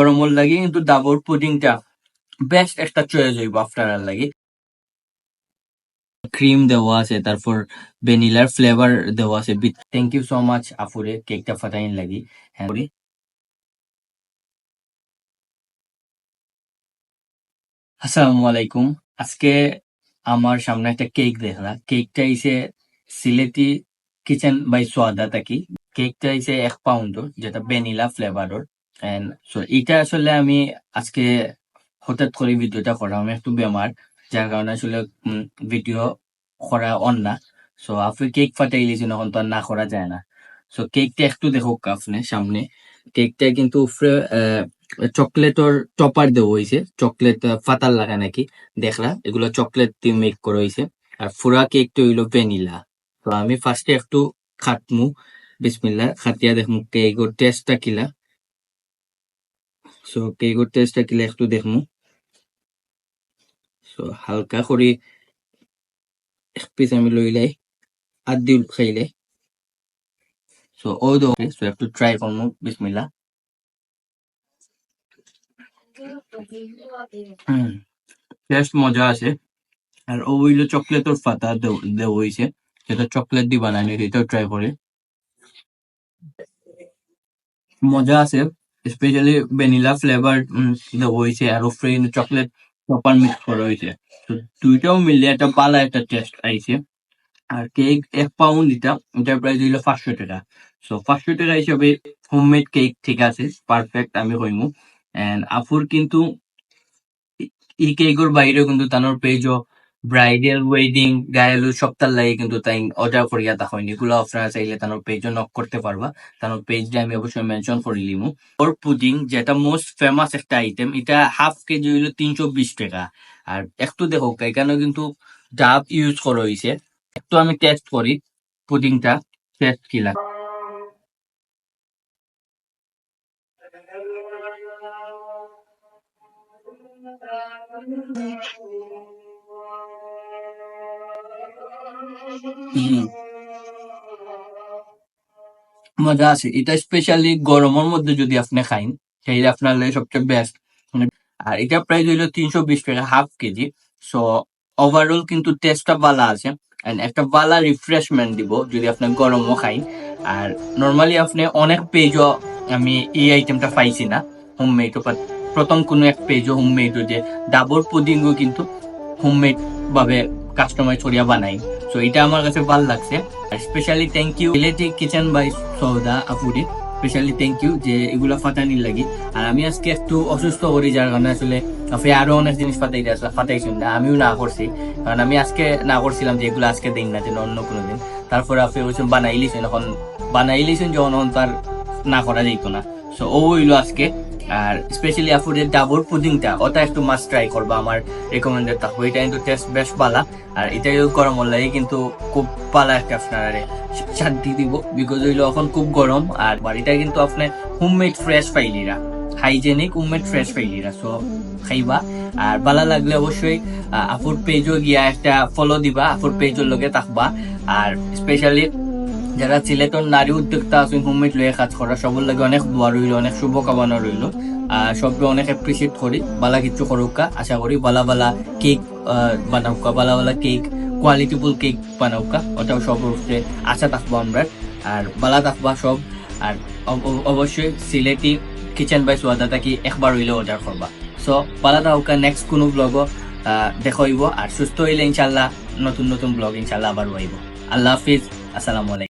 গরমের লাগি কিন্তু ডাবর পুডিংটা বেস্ট একটা চয়েস হইব আপনার লাগি। ক্রিম দেওয়া আছে, তারপর ভ্যানিলার ফ্লেভার দেওয়া আছে। থ্যাংক ইউ সো মাচ আফুরে কেকটা ফাটাইন লাগি। হ্যাঁ। আসসালামু আলাইকুম। আজকে আমার সামনে একটা কেক দেখলা কেকটা হইছে সিলেটি কিচেন বাই সোয়াদা থাকি কেকটা হইছে এক পাউন্ডর যেটা ভ্যানিলা ফ্লেভারর এটা আসলে আমি আজকে হঠাৎ করে ভিডিওটা করা আমি একটু বেমার, যার কারণে আসলে ভিডিও করা অন না। সো আপনি কেক ফাটাই লিছেন এখন তো আর না করা যায় না। সো কেকটা একটু দেখো আপনি সামনে। কেকটা কিন্তু উপরে চকলেটর টপার দেওয়া হয়েছে চকলেট ফাতার লাগা নাকি? দেখলা, এগুলো চকলেট দিয়ে মেক করা হয়েছে আর ফুরা কেকটা হইল ভ্যানিলা। তো আমি ফার্স্টে একটু খাটমু। বিসমিল্লা খাটিয়া দেখমু কেকর টেস্টটা কিলা। সো কেকর টেস্টটা কিলা একটু দেখমু? সো হালকা করে এক পিস আমি লইলাই আর দিল খাইলে সো ও দো সো একটু ট্রাই করমু বিসমিল্লা টেস্ট মজা আছে। আর ও হইল চকলেটর ফাতা দেও- দেওয়া হইছে যেটা চকলেট দিয়ে বানানো এটাও ট্রাই করে মজা আছে। স্পেশালি ভ্যানিলা ফ্লেভার হইছে আর উপরে চকলেট প্রপার মিক্স করা হয়েছে। তো দুইটাও মিলে একটা পালা একটা টেস্ট আইছে। আর কেক এক পাউন্ড এটা, এটার প্রাইস হইল পাঁচশো টাকা। সো পাঁচশো টাকা হিসাবে হোমমেড কেক ঠিক আছে পারফেক্ট আমি কইমু। এন্ড আফুর কিন্তু ই- কেকের বাইরেও কিন্তু তানোর পেজও ব্রাইডাল ওয়েডিং গায়েলু সপ্তাহ লাগে কিন্তু তাই অর্ডার করিয়া তা হয়নি এগুলো আপনারা চাইলে তানোর পেজও নক করতে পারবা। তানোর পেজটা আমি অবশ্যই মেনশন করে লিমু ওর পুডিং যেটা মোস্ট ফেমাস একটা আইটেম এটা হাফ কেজি হইল তিনশো বিশ টাকা। আর একটু দেখো এখানে কিন্তু ডাব ইউজ করা হয়েছে একটু আমি টেস্ট করি পুডিংটা টেস্ট কি লাগে। হুম, মজা আছে। এটা স্পেশালি গরমের মধ্যে যদি আপনি খাইন সেইটা আপনার লাগে সবচেয়ে বেস্ট আর এটা প্রাইস হইল তিনশো বিশ টাকা হাফ কেজি। সো ওভারঅল কিন্তু টেস্টটা ভালো আছে। এন্ড একটা ভালো রিফ্রেশমেন্ট দিব যদি আপনি গরমও খাইন। আর নর্মালি আপনি অনেক পেজও, আমি এই আইটেমটা পাইছি না হোম হোমমেড প্রথম কোনো এক পেজও হোমমেড যে ডাবর পুডিংও কিন্তু হোমমেড ভাবে কাস্টমার ছড়িয়া বানাই। সো এটা আমার কাছে ভালো লাগছে। Specially thank you relative kitchen by Sauda আপুরি specially thank you যে এগুলা ফাটানির লাগি। আর আমি আজকে একটু অসুস্থ করি যার কারণে আসলে আপনি আরও অনেক জিনিস ফাটাই আসলে ফাটাইছেন না আমিও না করছি। কারণ আমি আজকে না করছিলাম যে এগুলো আজকে দিন না, যেন অন্য কোনো দিন। তারপরে আপনি বলছেন বানাই লিছেন এখন বানাই লিছেন যখন তার না করা যেত না। সো ও হইল আজকে আর স্পেশালি আপুরের ডাবর পুডিংটা ওটা একটু মাস্ট ট্রাই করবা আমার রেকমেন্ডেড থাকব এটা কিন্তু টেস্ট বেশ পালা। আর এটা গরম হলে কিন্তু খুব পালা একটা আপনার শান্তি দিব বিকজ হইল এখন খুব গরম। আর বাড়িটা কিন্তু আপনি হোমমেড ফ্রেশ পাইলিরা হাইজেনিক হোমমেড ফ্রেশ পাইলিরা সো খাইবা। আর ভালো লাগলে অবশ্যই আপুর পেজও গিয়া একটা ফলো দিবা, আপুর পেজের লগে থাকবা। আর স্পেশালি যারা সিলেটর নারী উদ্যোক্তা আছেন, হোমমেড লয়ে কাজ করা সবার লাগে অনেক দোয়া রইল, অনেক শুভকামনা রইল। সবকে অনেক এপ্রিসিয়েট করি বালা কিছু করুকা আশা করি বালা বালা কেক বানাউকা বালা বালা কেক কোয়ালিটিফুল কেক বানাউকা ওটাও সব আশা থাকব আমরা আর বালা থাকবা সব। আর অব- অব- অবশ্যই সিলেটি কিচেন বাই সোয়াদাটা কি একবার হইলে অর্ডার করবা সো বালা থাকুকা নেক্সট কোনো ব্লগও দেখাইব। আর সুস্থ হইলে ইনশাল্লাহ নতুন নতুন ব্লগ ইনশাল্লাহ আবার হইব আল্লাহ হাফিজ। আসসালামু আলাইকুম।